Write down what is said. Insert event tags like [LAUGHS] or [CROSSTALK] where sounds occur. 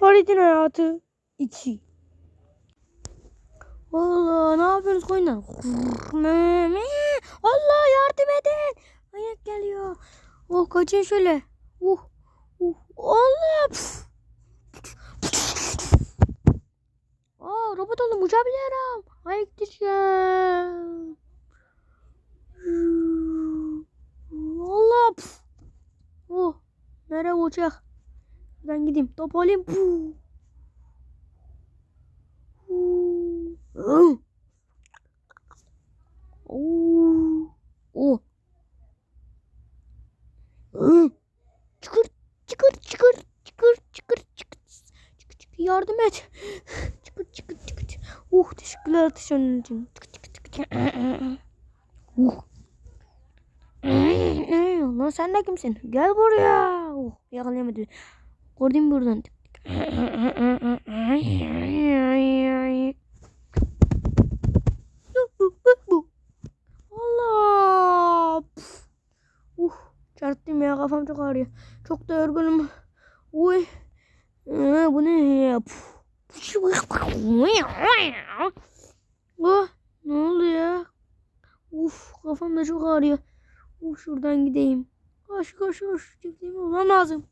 Farid'in hayatı 2. Allah ne yapıyorsunuz koyunlar? [LAUGHS] Allah yardım edin. Ayak geliyor. Oh kaçın şöyle. Uh. Uh. Allah. Püf. Aa robot oldum uçabiliyorum. Ayak düşeceğim. Allah. Püf. Oh. Nereye uçak? Ben gideyim. Top. Puh. Puh. Oo. Oh. Hı. Çıkır, çıkır, çıkır, çıkır, çıkır, çıkır, çıkır, çıkır, yardım et. Çıkır, çıkır, çıkır. Uh, teşekkürler atış onun için. Çıkır, çıkır, çıkır. Uh. Lan sen de kimsin? Gel buraya. Oh, yakalayamadı. Gördüm buradan. Allah. Püf. Uh, çarptım ya kafam çok ağrıyor. Çok da yorgunum. Uy. Ee, bu ne ya? Oh, ne oldu ya? Uf, kafam da çok ağrıyor. Uf, şuradan gideyim. Koş koş koş. Çiftliğimi bulmam lazım.